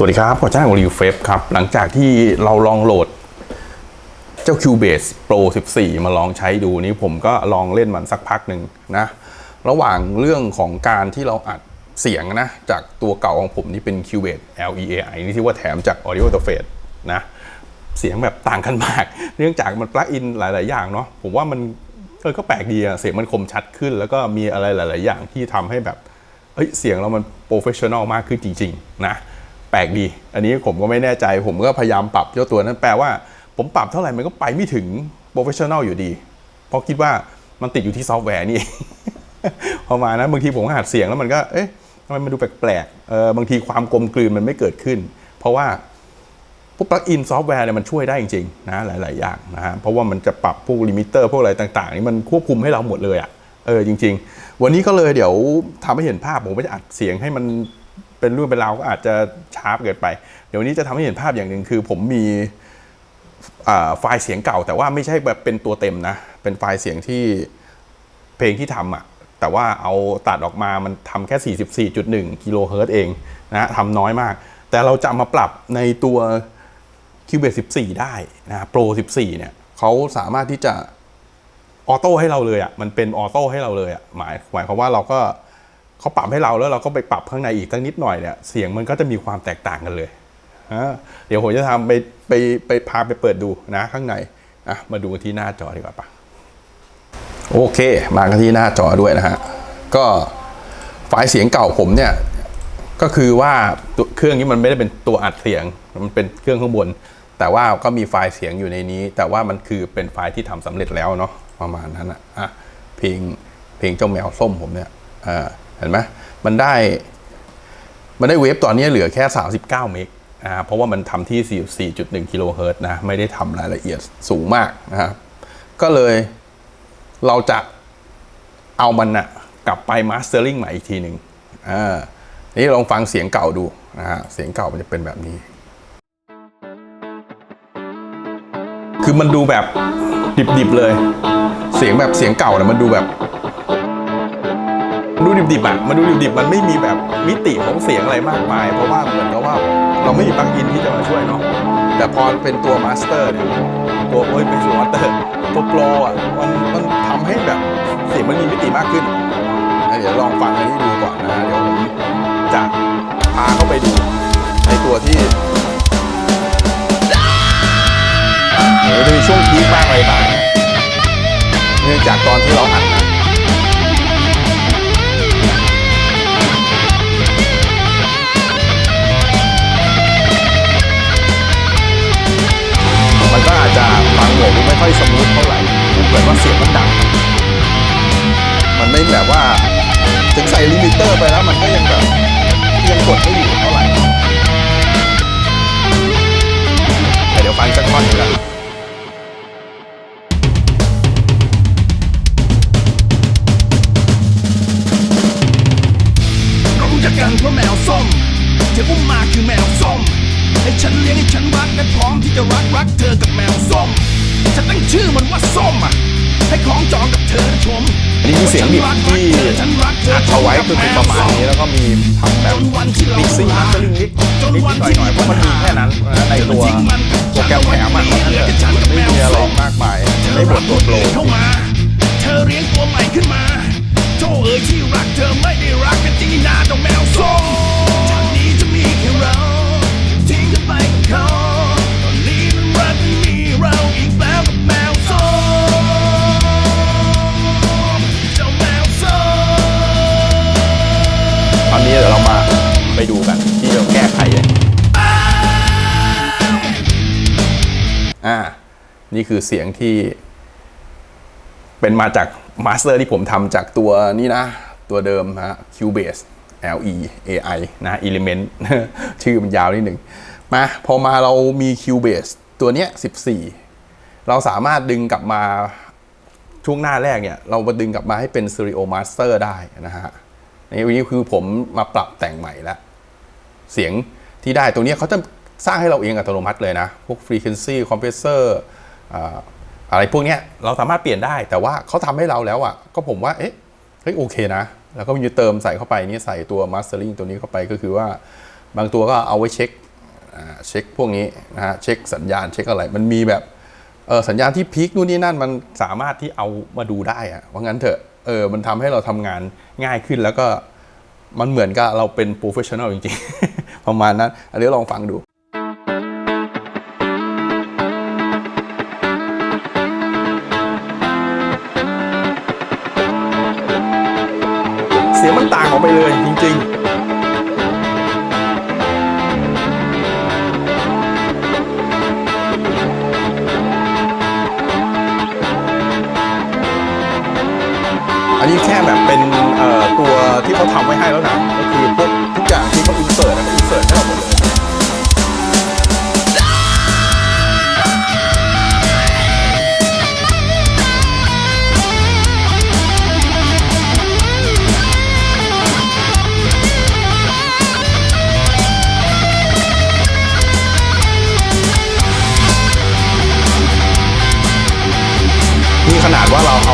สวัสดีครับขอจ้างของรีวิวเฟฟครับ หลังจากที่เราลองโหลดเจ้า Cubase Pro 14 มาลองใช้ดูนี้ผมก็ลองเล่นมันสักพักหนึ่งนะ ระหว่างเรื่องของการที่เราอัดเสียงนะ จากตัวเก่าของผมนี่เป็น Cubase LEAI นี่ที่ว่าแถมจาก Audio Interface นะ เสียงแบบต่างกันมาก เนื่องจากมันปลั๊กอินหลาย ๆ อย่างเนาะผมว่ามันเออก็แปลกดีอะเสียงมันคมชัดขึ้น แล้วก็มีอะไรหลาย ๆ อย่างที่ทำให้แบบเอ้ยเสียงเรามันโปรเฟชชั่นอลมากขึ้นจริง ๆ นะ แปลกดี อันนี้ผมก็ไม่แน่ใจ ผมก็พยายามปรับเจ้าตัวนั้นแปลว่า ผมปรับเท่าไหร่มันก็ไปไม่ถึงโปรเฟชชั่นอลอยู่ดี เพราะคิดว่ามันติดอยู่ที่ซอฟต์แวร์นี่พอมานะ บางทีผมก็หัดเสียงแล้วมันก็ เอ๊ะทำไมมันดูแปลกๆเออบางทีความกลมกลืนมันไม่เกิดขึ้น เพราะว่าพวกปลั๊กอินซอฟต์แวร์เนี่ยมันช่วยได้จริงๆนะหลาย ๆ อย่างนะฮะเพราะว่ามันจะปรับพวกลิมิเตอร์พวกอะไรต่างๆนี่มันควบคุมให้เราหมดเลยอะ่ะเออจริง ๆ วันนี้ก็เลยเดี๋ยวทำให้เห็นภาพผมก็จะอัดเสียงให้มัน เป็นรูปเป็นราวก็อาจจะชาร์ปเกินไป เดี๋ยวนี้จะทำให้เห็นภาพอย่างหนึ่งคือผมมีไฟล์เสียงเก่า แต่ว่าไม่ใช่แบบเป็นตัวเต็มนะ เป็นไฟล์เสียงที่เพลงที่ทำอะแต่ว่าเอาตัดออกมามันทำแค่ 44.1 กิโลเฮิรตซ์เองนะทำน้อยมาก แต่เราจะมาปรับในตัว Cubase 14 ได้นะ Pro 14 เนี่ยเขาสามารถที่จะออโต้ให้เราเลยอะ่ะ มันเป็นออโต้ให้เราเลยอะ่ะ หมายหมายความว่าเราก็ เขาปรับให้เราแล้วเราก็ไปปรับข้างในอีกสักนิดหน่อยเนี่ยเสียงมันก็จะมีความแตกต่างกันเลยเดี๋ยวผมจะทำไปไปไปพาไปเปิดดูนะข้างในอะมาดูกันที่หน้าจอดีกว่าปะโอเค มากันที่หน้าจอด้วยนะฮะก็ไฟล์เสียงเก่าผมเนี่ยก็คือว่าเครื่องนี้มันไม่ได้เป็นตัวอัดเสียงมันเป็นเครื่องข้างบน แต่ว่าก็มีไฟล์เสียงอยู่ในนี้ แต่ว่ามันคือเป็นไฟล์ที่ทำสำเร็จแล้วเนาะประมาณนั้นอะอะเพลงเพลงเจ้าแมวส้มผมเนี่ยอ่า เห็นไหมมันได้ มันได้เวฟตอนนี้เหลือแค่ 39 เมกอ่าเพราะว่ามันทำที่ 44.1 กิโลเฮิรตซ์นะ ไม่ได้ทำรายละเอียดสูงมากนะครับ ก็เลยเราจะเอามันนะกลับไปมาสเตอร์ลิงใหม่อีกทีหนึ่งอ่านี่ลองฟังเสียงเก่าดูนะฮะ เสียงเก่ามันจะเป็นแบบนี้ คือมันดูแบบดิบๆเลย เสียงแบบเสียงเก่าเนี่ยมันดูแบบ ดูดิบๆอะมันดูดิบๆมันไม่มีแบบมิติของเสียงอะไรมากมาย เพราะว่าเหมือนกับว่าเราไม่มีปลั๊กอินที่จะมาช่วยเนาะแต่พอเป็นตัวมาสเตอร์เนี่ยตัวเอ้ยเป็นตัวมาสเตอร์ตัวโปรอะมันมันทำให้แบบเสียงมันมีมิติมากขึ้นเดี๋ยวลองฟังอันนี้ดูก่อนนะเดี๋ยวผมจะพาเข้าไปดูในตัวที่เดี๋ยวจะมีช่วงพีคบ้างอะไรบ้างเนื่องจากตอนที่เราอัดนะ ฟังโหวไม่ค่อยสมูทเท่าไหร่ดูเหมือนว่าเสียงมันดัง มันไม่แบบว่า ถึงใส่ลิมิเตอร์ไปแล้วมันก็ยังแบบยังกดไม่อยู่เท่าไหร่แต่เดี๋ยวฟังสักท่อนหนึงกันเรารู้จักกันเพราะแมวส้มที่อุ้มมาคือแมวส้มให้ฉันเลี้ยงให้ฉันรัก ร้อมที่จะรักรักเธอกับแมวส้มฉันตั้งชื่อมันว่าส้มอะ ให้ของจองกับเธอชมอันนี้คือเสียงดิบที่อัดเอาไว้คือเป็นประมาณนี้แล้วก็มีทำแบบมิกซิ่งมาสเตอร์ลิงนิดนิดหน่อยหน่อยๆเพราะมันมีแค่นั้นนะในตัวโปรแกรมแถมอะมันไม่มีอะไรมากมายในบทตัวโปรเข้ามา เธอเลี้ยงตัวใหม่ขึ้นมาโธ่เอ๋ยที่รักเธอ นี่คือเสียงที่ เป็นมาจากมาสเตอร์ที่ผมทำจากตัวนี้นะ ตัวเดิมฮะ Cubase L E A I นะ Element ชื่อมันยาวนิดหนึ่งมาพอมาเรามี Cubase ตัวเนี้ย 14 เราสามารถดึงกลับมาช่วงหน้าแรกเนี่ย เรามาดึงกลับมาให้เป็น Stereo Master ได้นะฮะนี่วันนี้คือผมมาปรับแต่งใหม่แล้วเสียงที่ได้ตรงเนี้ยเขาจะสร้างให้เราเองอัตโนมัติเลยนะ พวก frequency compressor อะไรพวกนี้เราสามารถเปลี่ยนได้ แต่ว่าเขาทำให้เราแล้วอะก็ผมว่าเอ๊ะเฮ้ยโอเคนะ แล้วก็มีเติมใส่เข้าไปนี่ใส่ตัว mastering ตัวนี้เข้าไปก็คือว่าบางตัวก็เอาไว้เช็คเช็คพวกนี้นะฮะเช็คสัญญาณเช็คอะไร มันมีแบบเออสัญญาณที่พีคนู่นนี่นั่นมันสามารถที่เอามาดูได้อะว่างั้นเถอะเออมันทำให้เราทำงานง่ายขึ้นแล้วก็มันเหมือนกับเราเป็นโปรเฟชชั่นอลจริงๆ ประมาณนั้นอันนี้ลองฟังดู มันต่างออกไปเลยจริงๆอันนี้แค่แบบเป็นตัวที่เขาทำไว้ให้แล้วนะก็คือพวกทุกอย่างที่เขาอินเสิร์ตเขาอินเสิร์ต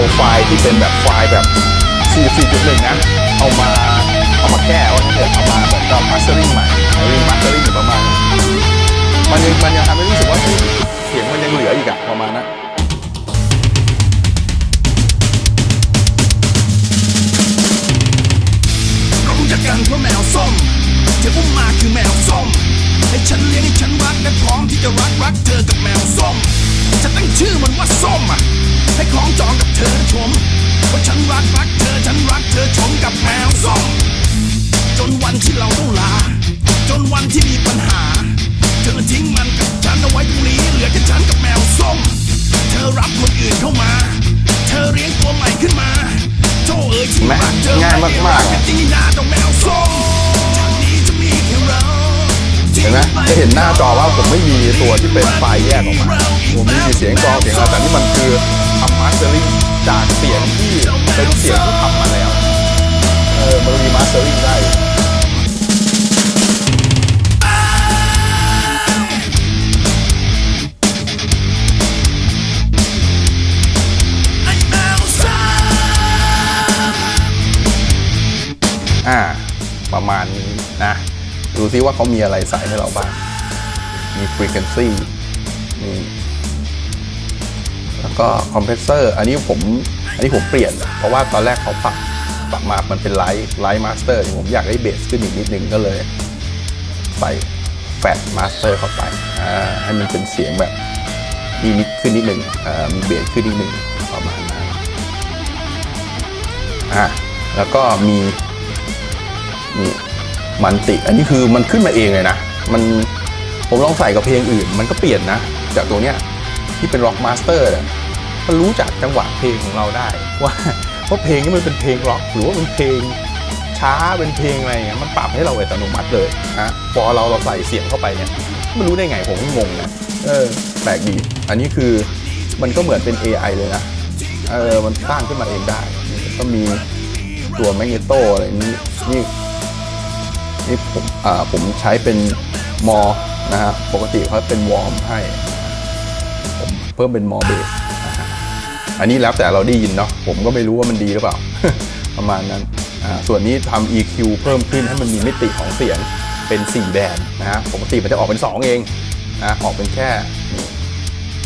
เราเอาไฟล์ที่เป็นแบบไฟล์แบบ44.1 นะ เอามาเอามาแก้ว่าเกิดเอามาเหมือนกับ mastering ใหม่รีมาสเตอริ่งประมาณมันยังมันยังทำให้รู้สึกว่าเสียงมันยังเหลืออีกอะประมาณนั้นเรารู้จักกันเพราะแมวส้มที่อุ้มมาคือแมวส้มให้ฉันเลี้ยงให้ฉันรักและพร้อมที่จะรักรักเธอกับแมวส้ม จะตั้งชื่อมันว่าส้มอะให้คล้องจองกับเธอนะชมว่าฉันรักรักเธอฉันรักเธอชมกับแมวส้มจนวันที่เราต้องลา จนวันที่มีปัญหา เธอทิ้งมันกับฉันเอาไว้ตรงนี้ เหลือแค่ฉันกับแมวส้ม เธอรับคนอื่นเข้ามา เธอเลี้ยงตัวใหม่ขึ้นมาโธ่เอ๋ยที่รักเธอง่ายมากๆไได้รัจีน่าต้องแมวส้ม เห็นไหมจะเห็นหน้าจอว่าผมไม่มีตัวที่เป็นไฟล์แยกออกมา ผมมีเสียงกรองเสียงอะไรแต่นี่มันคือทำมาสเตอริ่งจากเสียงที่เป็นเสียงที่ทำมาแล้ว เออมันรีมาสเตอริ่งได้อ่าประมาณนี้นะ ดูซิว่าเขามีอะไรใส่ให้เราบ้าง มี frequency มีแล้วก็ compressor อันนี้ผม อันนี้ผมเปลี่ยน เพราะว่าตอนแรกเขาปรับปรับมา มันเป็นไลท์ไลท์มาสเตอร์ผมอยากได้เบสขึ้นอีกนิดนึงก็เลย ใส่แฟตมาสเตอร์เข้าไป ให้มันเป็นเสียงแบบมีนิดขึ้นนิดหนึ่งอ่ามีเบสขึ้นนิดหนึ่งประมาณนั้นอะแล้วก็มีนี่ มันติ อันนี้คือมันขึ้นมาเองเลยนะ มันผมลองใส่กับเพลงอื่น มันก็เปลี่ยนนะ จากตัวเนี้ยที่เป็น Rock Master เนี่ยมันรู้จักจังหวะเพลงของเราได้ ว่าว่าเพลงนี้มันเป็นเพลงร็อกหรือว่าเป็นเพลงช้าเป็นเพลงอะไรเงี้ยมันปรับให้เราอัตโนมัติเลยนะพอเราเราใส่เสียงเข้าไปเนี่ยมันรู้ได้ไงผมก็งงนะเออแปลกดี อันนี้คือมันก็เหมือนเป็น AI เลยนะเออมันสร้างขึ้นมาเองได้ ก็มีตัวแมกเนโตอะไรนี้นี่ นี่ผมผมใช้เป็นมอนะฮะปกติเขาเป็นวอร์มให้ ผมเพิ่มเป็นมอเบสอันนี้แล้วแต่เราได้ยินเนาะผมก็ไม่รู้ว่ามันดีหรือเปล่า ประมาณนั้นส่วนนี้ทำ EQ เพิ่มขึ้นให้มันมีมิติของเสียงเป็น 4 แบนนะฮะปกติมันจะออกเป็น 2 เองนะออกเป็นแค่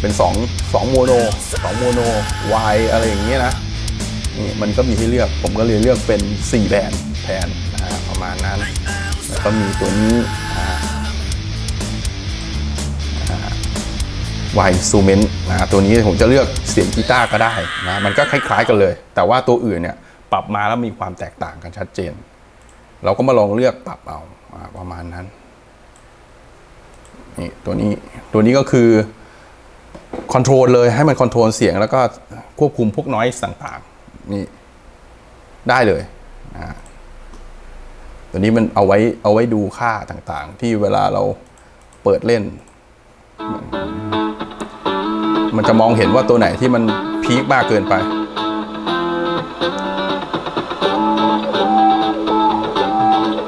เป็น 2 2โมโน2โมโน Y อะไรอย่างเงี้ยนะนี่มันก็มีให้เลือกผมก็เลยเลือกเป็น 4 แบนแทนนะฮะประมาณนั้น แล้วก็มีตัวนี้วายซูเมนต์นะตัวนี้ผมจะเลือกเสียงกีตาร์ก็ได้นะมันก็คล้าย ๆ กันเลย แต่ว่าตัวอื่นเนี่ยปรับมาแล้วมีความแตกต่างกันชัดเจน เราก็มาลองเลือกปรับเอาประมาณนั้นนี่ตัวนี้ตัวนี้ก็คือคอนโทรลเลยให้มันคอนโทรลเสียงแล้วก็ควบคุมพวกน้อยต่างๆนี่ได้เลยนะฮะ ตัวนี้มันเอาไว้เอาไว้ดูค่าต่างๆ ที่เวลาเราเปิดเล่น มันจะมองเห็นว่าตัวไหนที่มันพีคมากเกินไป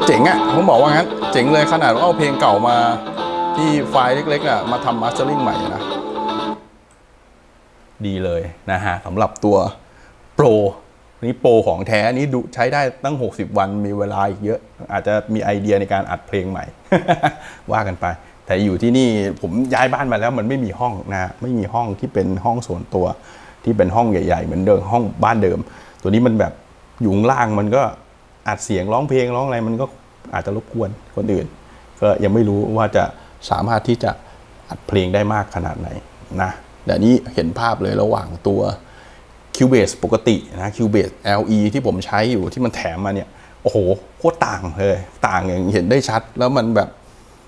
เจ๋งอะ่ะผมบอกว่างั้น เจ๋งเลยขนาดว่าเอาเพลงเก่ามาที่ไฟล์เล็กๆอะมาทำมาสเตอร์ลิงใหม่นะ ดีเลยนะฮะสำหรับตัว Pro นี่โปรของแท้นี่ดูใช้ได้ตั้ง 60 วันมีเวลาอีกเยอะ อาจจะมีไอเดียในการอัดเพลงใหม่ ว่ากันไป แต่อยู่ที่นี่ผมย้ายบ้านมาแล้วมันไม่มีห้องนะไม่มีห้องที่เป็นห้องส่วนตัว ที่เป็นห้องใหญ่ ๆ เหมือนเดิมห้องบ้านเดิม ตัวนี้มันแบบอยู่ล่างมันก็อัดเสียงร้องเพลงร้องอะไรมันก็อาจจะรบกวนคนอื่น ก็ยังไม่รู้ว่าจะสามารถที่จะอัดเพลงได้มากขนาดไหนนะแต่นี้เห็นภาพเลยระหว่างตัว Cubase ปกตินะ Cubase LE ที่ผมใช้อยู่ที่มันแถมมาเนี่ย โอ้โหโคตรต่างเลย ต่างอย่างเห็นได้ชัด แล้วมันแบบ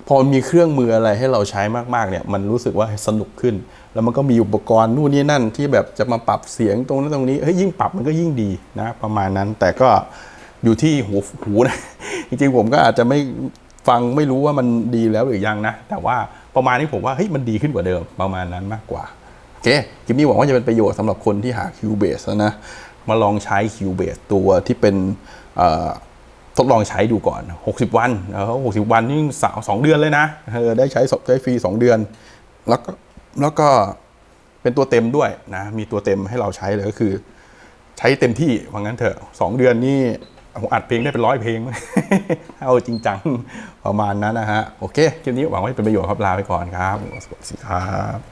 พอมีเครื่องมืออะไรให้เราใช้มากๆเนี่ย มันรู้สึกว่าสนุกขึ้น แล้วมันก็มีอุปกรณ์นู่นนี่นั่นที่แบบจะมาปรับเสียงตรงนั้นตรงนี้เฮ้ยยิ่งปรับมันก็ยิ่งดีนะประมาณนั้น แต่ก็อยู่ที่หูหูนะจริงๆผมก็อาจจะไม่ฟังไม่รู้ว่ามันดีแล้วหรือยังนะ แต่ว่าประมาณนี้ผมว่าเฮ้ยมันดีขึ้นกว่าเดิมประมาณนั้นมากกว่า โอเคคลิปนี้หวังว่าจะเป็นประโยชน์สำหรับคนที่หา Cubase นะ มาลองใช้ Cubase ตัวที่เป็นทดลองใช้ดูก่อน 60 วันเออ60 วันนี่สาวสองเดือนเลยนะเออได้ใช้สใช้ฟรี 2 เดือน แล้วก็แล้วก็เป็นตัวเต็มด้วยนะ มีตัวเต็มให้เราใช้เลยก็คือ ใช้เต็มที่ว่างั้นเถอะสองเดือนนี่ผมอัดเพลงได้เป็นร้อยเพลง เอาจริงจังประมาณนั้นนะฮะ โอเค คลิปนี้หวังว่าจะเป็นประโยชน์ครับลาไปก่อนครับ สวัสดีครับ